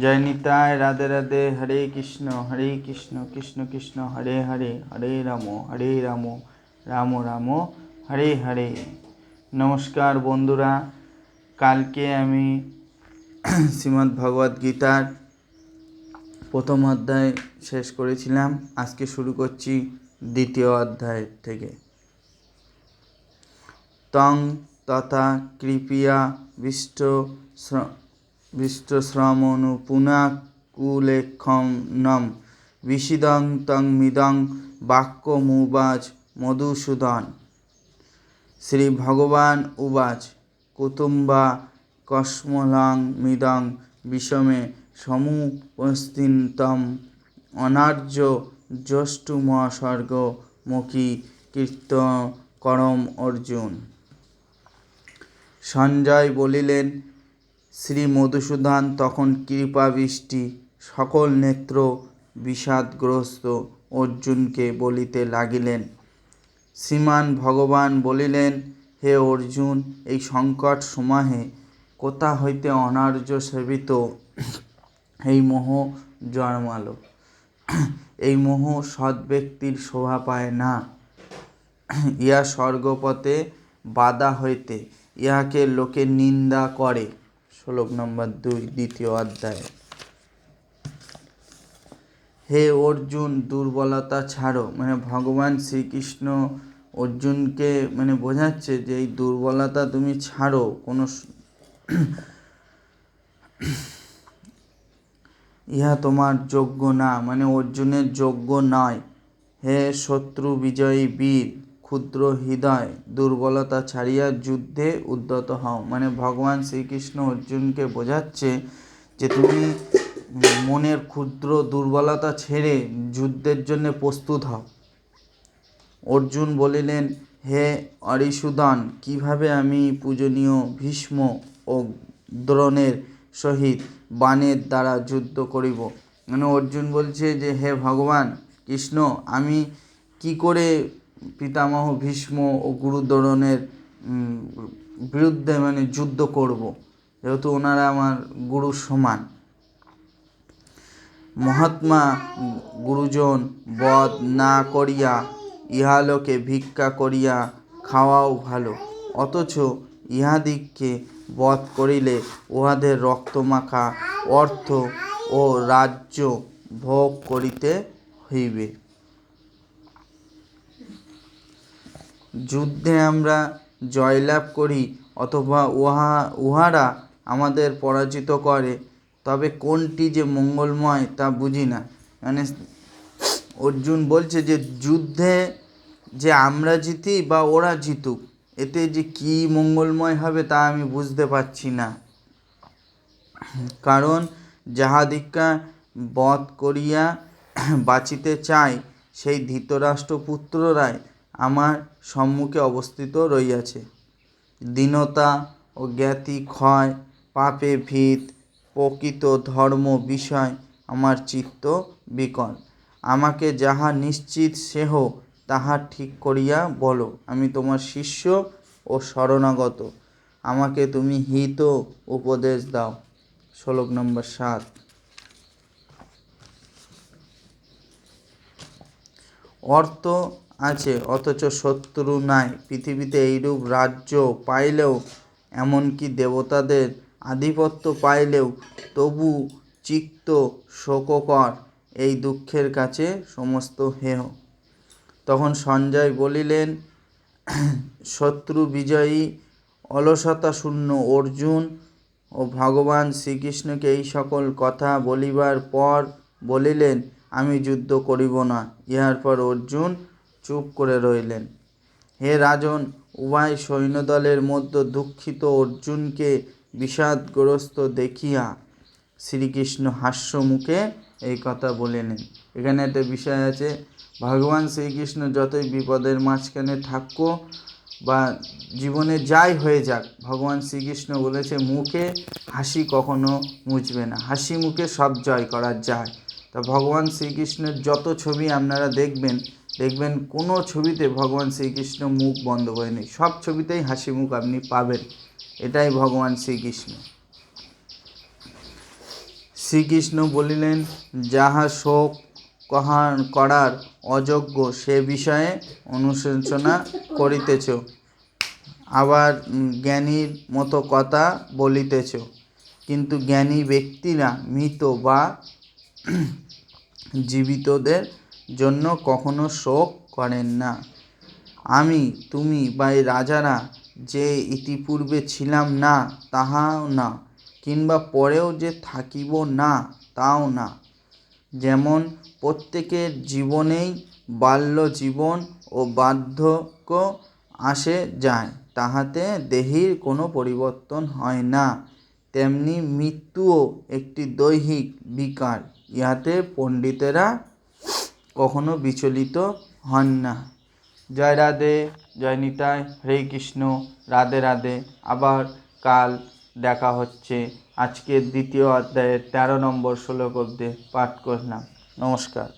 জয় নিতায় রাধে রাধে, হরে কৃষ্ণ হরে কৃষ্ণ কৃষ্ণ কৃষ্ণ, হরে হরে হরে রাম হরে রাম রাম রাম, হরে হরে। নমস্কার বন্ধুরা, কালকে আমি শ্রীমদ্ ভগবদ গীতার প্রথম অধ্যায় শেষ করেছিলাম। আজকে শুরু করছি দ্বিতীয় অধ্যায় থেকে। তং তথা কৃপিয়া বিষ্ট বিষ্টশ্রমণু পুনাকুলেখনম বিশিদং তং মিদং বাক্যমুবাচ মধুসূদন শ্রী ভগবান উবাচ কুতুম্বা কস্মলাং মিদং বিষমে সমুপস্থিতম অনার্য জ্যষ্টুম স্বর্গ মুখী কীর্ত করম অর্জুন সঞ্জয় বলিলেন শ্রী মধুসূদন তখন কৃপাবৃষ্টি, সকল নেত্র বিষাদগ্রস্ত অর্জুনকে বলিতে লাগিলেন। শ্রীমান ভগবান বলিলেন, হে অর্জুন, এই সংকট সমাহে কোথা হইতে অনার্য সেবিত এই মোহ জন্মালো? এই মোহ সৎ ব্যক্তির শোভা পায় না। ইহা স্বর্গপথে বাধা হইতে ইহাকে লোকে নিন্দা করে। শ্লোক নম্বর দুই, দ্বিতীয় অধ্যায়। হে অর্জুন, দুর্বলতা ছাড়ো। মানে ভগবান শ্রীকৃষ্ণ অর্জুনকে মানে বোঝাচ্ছে যে এই দুর্বলতা তুমি ছাড়ো, কোনো ইহা তোমার যোগ্য না। মানে অর্জুনের যোগ্য নয়। হে শত্রু বিজয়ী বীর ক্ষুদ্র হৃদয়, দুর্বলতা ছাড়িয়া যুদ্ধে উদ্যত হও। মানে ভগবান শ্রীকৃষ্ণ অর্জুনকে বোঝাচ্ছে যে তুমি মনের ক্ষুদ্র দুর্বলতা ছেড়ে যুদ্ধের জন্য প্রস্তুত হও। অর্জুন বলিলেন, হে অরিসুদন, কীভাবে আমি পূজনীয় ভীষ্ম ও দ্রোণের সহিত বাণের দ্বারা যুদ্ধ করিব? মানে অর্জুন বলছে যে, হে ভগবান কৃষ্ণ, আমি কি করে পিতামহ ভীষ্ম ও গুরু দ্রোণের বিরুদ্ধে মানে যুদ্ধ করব। যেহেতু ওনারা আমার গুরু সমান। মহাত্মা, গুরুজন বধ না করিয়া ইহালোকে ভিক্ষা করিয়া খাওয়াও ভালো। অথচ ইহাদিগকে বধ করিলে উহাদের রক্তমাখা অর্থ ও রাজ্য ভোগ করিতে হইবে। যুদ্ধে আমরা জয়লাভ করি অথবা উহা, উহারা আমাদের পরাজিত করে। তবে কোনটি যে মঙ্গলময় তা বুঝি না। মানে অর্জুন বলছে যে, যুদ্ধে যে আমরা জিতি বা ওরা জিতুক, এতে যে কি মঙ্গলময় হবে তা আমি বুঝতে পারছি না। কারণ যাহাদিকা বধ করিয়া বাঁচিতে চায়, সেই ধৃতরাষ্ট্রপুত্ররাই আমার সম্মুখে অবস্থিত রইয়াছে। দীনতা ও জ্ঞাতি, ক্ষয়, পাপে ভিত, প্রকৃত ধর্ম বিষয় আমার চিত্ত বিকল। আমাকে যাহা নিশ্চিত সেহ, তাহা ঠিক করিয়া বলো। আমি তোমার শিষ্য ও শরণাগত। আমাকে তুমি হিত উপদেশ দাও। শ্লোক নম্বর সাত। অর্থ আছে, অথচ শত্রু নাই। পৃথিবীতে এইরূপ রাজ্য পাইলেও, এমনকি দেবতাদের আধিপত্য পাইলেও, তবু চিত্ত শোককর এই দুঃখের কাছে সমস্ত হেয় তখন সঞ্জয় বলিলেন, শত্রু বিজয়ী, অলসতা শূন্য অর্জুন ও ভগবান শ্রীকৃষ্ণকে এই সকল কথা বলিবার পর বলিলেন, আমি যুদ্ধ করিব না। ইহার পর অর্জুন করে রইলেন। হে রাজন, উভয় সৈন্যদলের মধ্যে দুঃখিত অর্জুনকে বিষাদগ্রস্ত দেখিয়া শ্রীকৃষ্ণ হাস্য মুখে এই কথা বলিলেন। এখানে একটা বিষয় আছে, ভগবান শ্রীকৃষ্ণ যতই বিপদের মাঝখানে থাকো বা জীবনে যাই হয়ে যাক, ভগবান শ্রীকৃষ্ণ বলেছে মুখে হাসি কখনো মুছবে না। হাসি মুখে সব জয় করা যায়। তা ভগবান শ্রীকৃষ্ণের যত ছবি আপনারা দেখবেন দেখবেন কোনো ছবিতে ভগবান শ্রীকৃষ্ণ মুখ বন্ধ করে নেই। সব ছবিতেই হাসি মুখ আপনি পাবেন। এটাই ভগবান শ্রীকৃষ্ণ। শ্রীকৃষ্ণ বলিলেন, যাহা শোক কহা করার অযোগ্য, সে বিষয়ে অনুশোচনা করিতেছ। আবার জ্ঞানীর মতো কথা বলিতেছ। কিন্তু জ্ঞানী ব্যক্তিরা মৃত বা জীবিতদের জন্য কখনো শোক করেন না। আমি, তুমি বা এই রাজারা যে ইতিপূর্বে ছিলাম না, তাহাও না, কিংবা পরেও যে থাকিব না, তাও না। যেমন প্রত্যেকের জীবনেই বাল্য জীবন ও বার্ধক্য আসে যায়, তাহাতে দেহির কোনো পরিবর্তন হয় না। তেমনি মৃত্যুও একটি দৈহিক বিকার, ইহাতে পণ্ডিতেরা কখনো বিচলিত হন না। জয় রাধে, জয় নিতাই, হরে কৃষ্ণ, রাধে রাধে। আবার কাল দেখা হচ্ছে। আজকের দ্বিতীয় অধ্যায়ের তেরো নম্বর শ্লোক অব্দে পাঠ করলাম। নমস্কার।